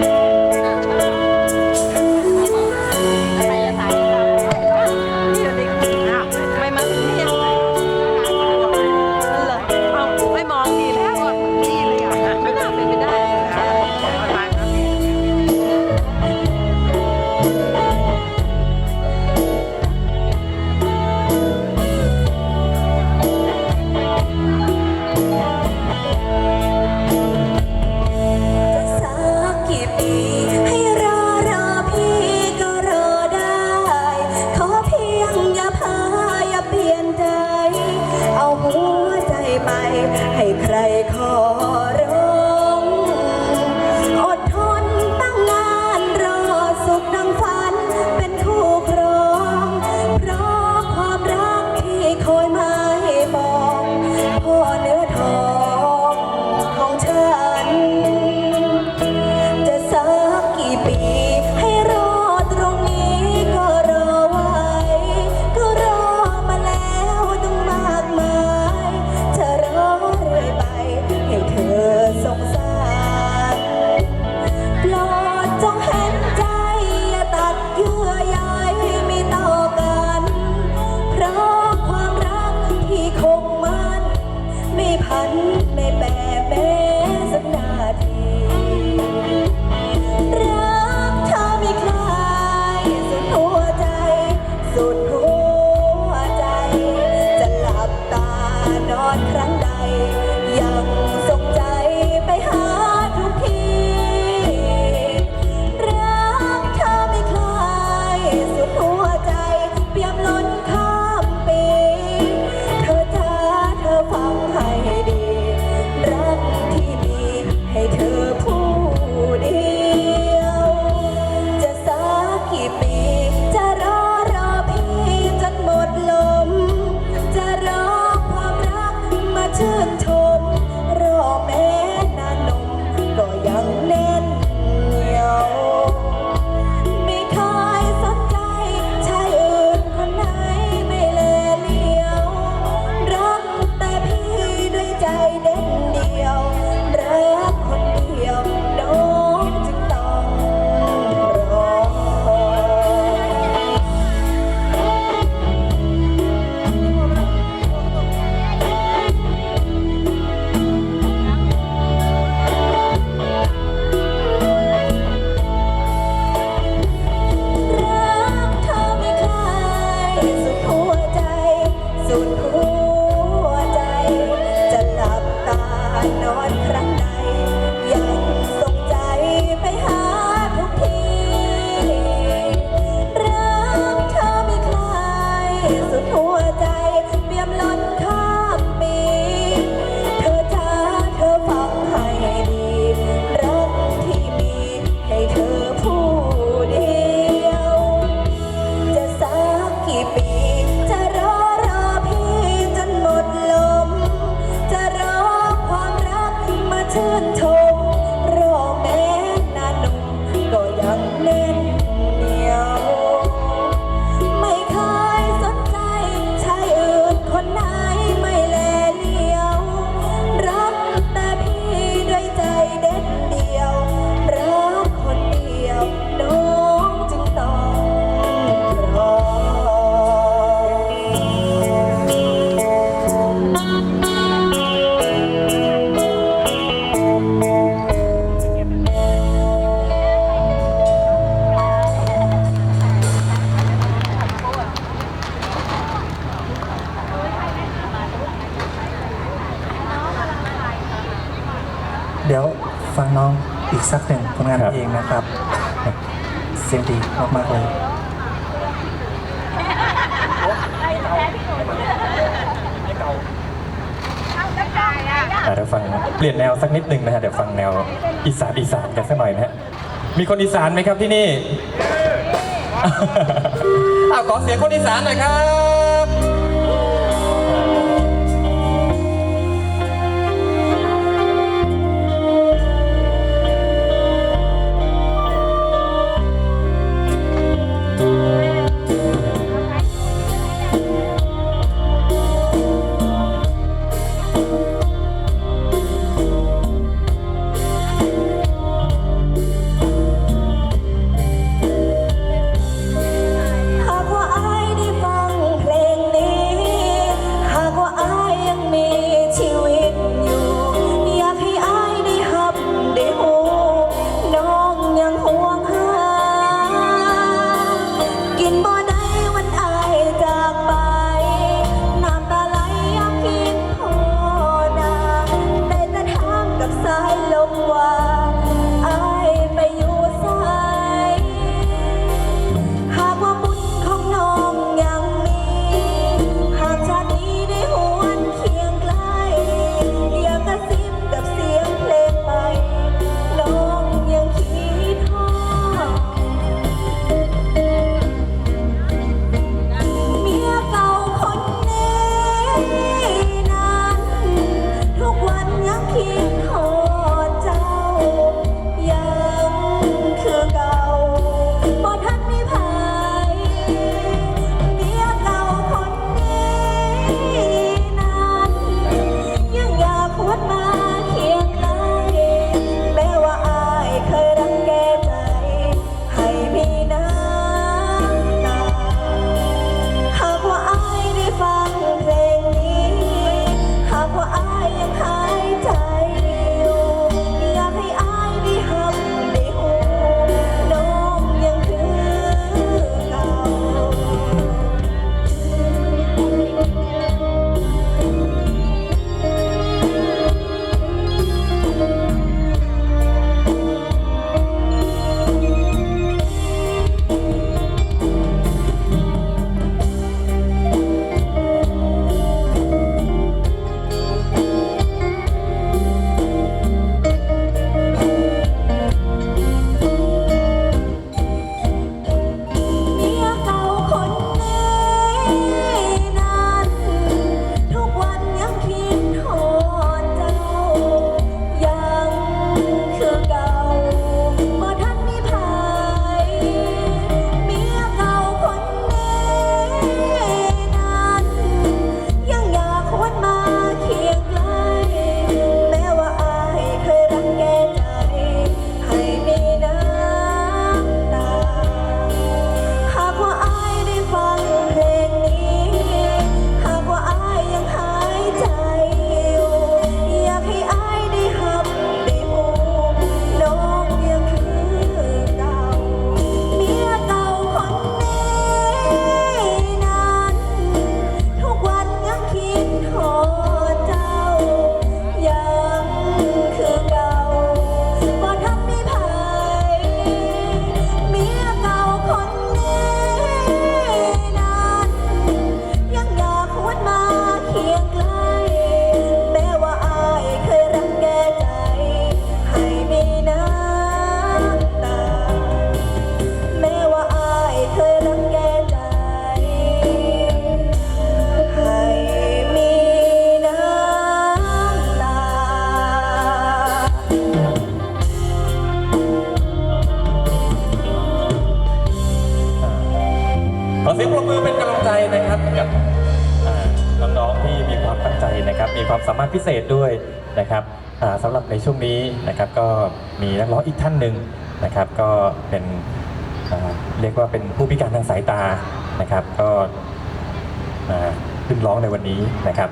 Música sudden. như. อีกสักหนึ่งผลงานครัเองนะครับ เสียงดีมากๆเลยอะเดี๋ยวฟังนะเปลี่ยนแนวสักนิดหนึ่งนะฮะเดี๋ยวฟังแนวอีสานอีสานกันสักหน่อยนะฮะมีคนอีสานไหมครับที่นี่ อ้าวขอเสียงคนอีสานหน่อยครับ ความสามารถพิเศษด้วยนะครับสำหรับในช่วงนี้นะครับก็มีนักร้องอีกท่านหนึ่งนะครับ ก็เป็นเรียกว่าเป็นผู้พิการทางสายตานะครับ ก็ขึ้นร้องในวันนี้นะครับ